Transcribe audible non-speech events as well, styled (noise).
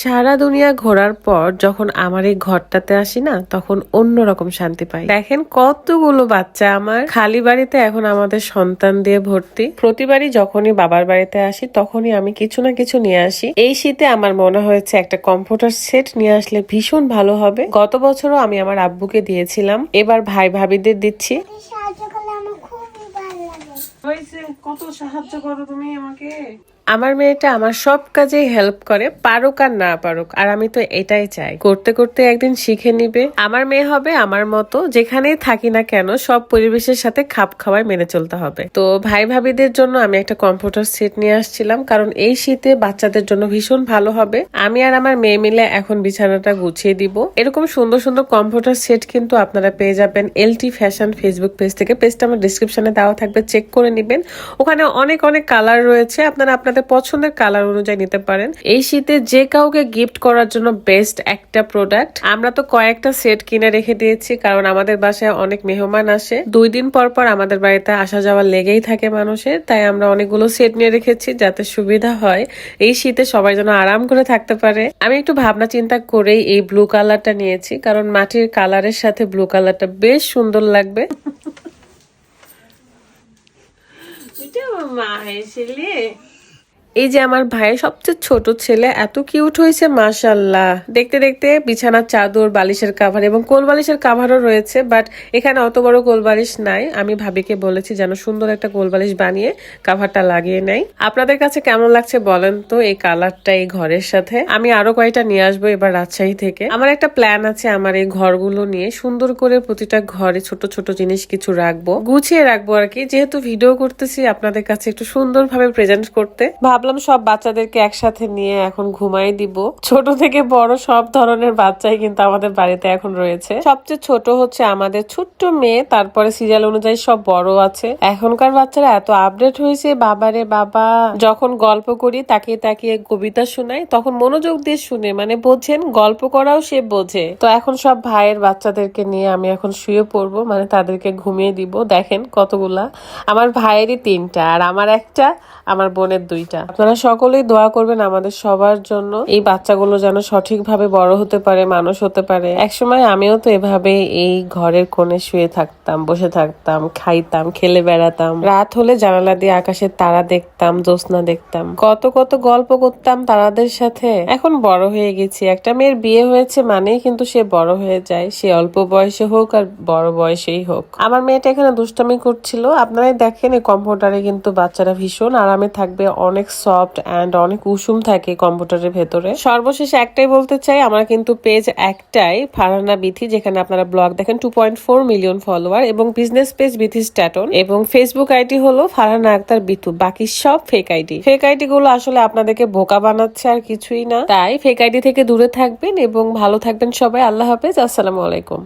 সারা দুনিয়া ঘোরার পর যখন আমার এই ঘরটাতে আসি না তখন অন্যরকম শান্তি পাই। দেখেন কতগুলো বাচ্চা আমার। খালি বাড়িতে এখন আমাদের সন্তান দিয়ে ভর্তি। প্রতিবারই যখনই বাবার বাড়িতে আসি তখনই আমি কিছু না কিছু নিয়ে আসি। এই শীতে আমার মনে হয়েছে একটা কম্পিউটার সেট নিয়ে আসলে ভীষণ ভালো হবে। গত বছরও আমি আমার আব্বুকে দিয়েছিলাম। এবার ভাই ভাবিদের দিচ্ছি। সাহায্য করলে আমার খুবই ভালো লাগে। হয়েছে কত সাহায্য করো তুমি আমাকে? আমার মেয়েটা আমার সব কাজেই হেল্প করে, পারুক আর না পারুক। আর আমি তো এটাই চাই। করতে করতে একদিন শিখে নিবে। আমার মেয়ে হবে আমার মতো, যেখানেই থাকি না কেন, সব পরিবেশের সাথে খাপ খাওয়ায় মেনে চলতে হবে। তো ভাই ভাবিদের জন্য আমি একটা কম্পিউটার সেট নিয়ে আসছিলাম, কারণ এই শীতে বাচ্চাদের জন্য ভীষণ ভালো হবে। আমি আর আমার মেয়ে মিলে এখন বিছানাটা গুছিয়ে দিব। এরকম সুন্দর সুন্দর কম্পিউটার সেট কিন্তু আপনারা পেয়ে যাবেন এলটি ফ্যাশন ফেসবুক পেজ থেকে। পেজটা আমার ডিসক্রিপশনে দেওয়া থাকবে চেক করে নেবেন। ওখানে অনেক অনেক কালার রয়েছে। আপনারা আপনাদের পছন্দের কালার অনুযায়ী নিতে পারেন। এই শীতে যে কাউকে গিফট করার জন্য বেস্ট একটা প্রোডাক্ট আমরা তো কয়েকটা সেট কিনে রেখে দিয়েছি, কারণ আমাদের বাসায় অনেক মেহমান আসে। দুই দিন পর পর আমাদের বাড়িতে আসা যাওয়া লেগেই থাকে মানুষের, তাই আমরা অনেকগুলো সেট নিয়ে রেখেছি যাতে সুবিধা হয়। এই শীতে সবাই যেন আরাম করে থাকতে পারে। আমি একটু ভাবনা চিন্তা করেই এই ব্লু কালারটা নিয়েছি, কারণ মাটির কালারের সাথে ব্লু কালারটা বেশ সুন্দর লাগবে। (laughs) মা এই যে আমার ভাইয়ের সবচেয়ে ছোট ছেলে, এত কিউট হয়েছে মাশাল্লাহ দেখতে দেখতে বিছানার চাদর, বালিশের কাভার এবং কোল বালিশের কাভারও রয়েছে বাট এখানে অত বড় কোল বালিশ নাই। আমি ভাবিকে বলেছি যেন সুন্দর একটা কোল বালিশ বানিয়ে কাভারটা লাগিয়ে নেয়। আপনাদের কাছে কেমন লাগছে বলেন তো, এই কালারটা এই ঘরের সাথে? আমি আরও কয়েকটা নিয়ে আসব এবার রাজশাহী থেকে। আমার একটা প্ল্যান আছে আমার এই ঘরগুলো নিয়ে। সুন্দর করে প্রতিটা ঘরে ছোট ছোট জিনিস কিছু রাখব। গুছিয়ে রাখব আর কি। যেহেতু ভিডিও করতেছি, আপনাদের কাছে একটু সুন্দরভাবে প্রেজেন্ট করতে। ভাবলাম সব বাচ্চাদেরকে একসাথে নিয়ে এখন ঘুমাই দিব। ছোট থেকে বড় সব ধরনের বাচ্চাই কিন্তু আমাদের বাড়িতে এখন রয়েছে। সবচেয়ে ছোট হচ্ছে আমাদের ছোট্ট মেয়ে, তারপরে সিরিয়াল অনুযায়ী সব বড় আছে। এখনকার বাচ্চারা এত আপডেট হয়েছে, বাবারে বাবা। যখন গল্প করি তাকে তাকিয়ে কবিতা শোনাই, তখন মনোযোগ দিয়ে শুনে মানে বোঝেন, গল্প করাও সে বোঝে। তো এখন সব ভাইয়ের বাচ্চাদেরকে নিয়ে আমি এখন শুয়ে পড়ব মানে তাদেরকে ঘুমিয়ে দিব। দেখেন কতগুলা। আমার ভাইয়েরই তিনটা, আর আমার একটা, আমার বোনের দুইটা। আপনারা সকলেই দোয়া করবেন আমাদের সবার জন্য। এই বাচ্চাগুলো যেন সঠিকভাবে বড় হতে পারে, মানুষ হতে পারে। একসময় আমিও তো এভাবে এই ঘরের কোণে শুয়ে থাকতাম, বসে থাকতাম, খাইতাম, খেলে বেড়াতাম। রাত হলে জানালা দিয়ে আকাশের তারা দেখতাম, জ্যোৎস্না দেখতাম। কত কত গল্প করতাম তারাদের সাথে। এখন বড় হয়ে গেছি। একটা মেয়ের বিয়ে হয়েছে মানেই কিন্তু সে বড় হয়ে যায়। সে অল্প বয়সে হোক আর বড় বয়সেই হোক। আমার মেয়েটা এখানে দুষ্টামি করছিল। আপনারাই দেখেন এই কম্পিউটারে কিন্তু বাচ্চারা ভীষণ আরামে থাকবে, অনেক সফট অ্যান্ড অনেক উষুম থাকে কম্পিউটারের ভেতরে। সর্বশেষে একটাই বলতে চাই, আমরা কিন্তু পেজ একটাই ফারহানা বিথি, যেখানে আপনারা ব্লগ দেখেন two point four million follower এবং বিজনেস পেজ বিথি স্ট্যাটন এবং ফেসবুক আইডি হলো ফারহানা আক্তার বিথু, বাকি সব ফেক আইডি ফেক আইডি গুলো আসলে আপনাদেরকে বোকা বানাচ্ছে আর কিছুই না। তাই ফেক আইডি থেকে দূরে থাকবেন এবং ভালো থাকবেন সবাই, আল্লাহ হাফেজ, আসসালামু আলাইকুম।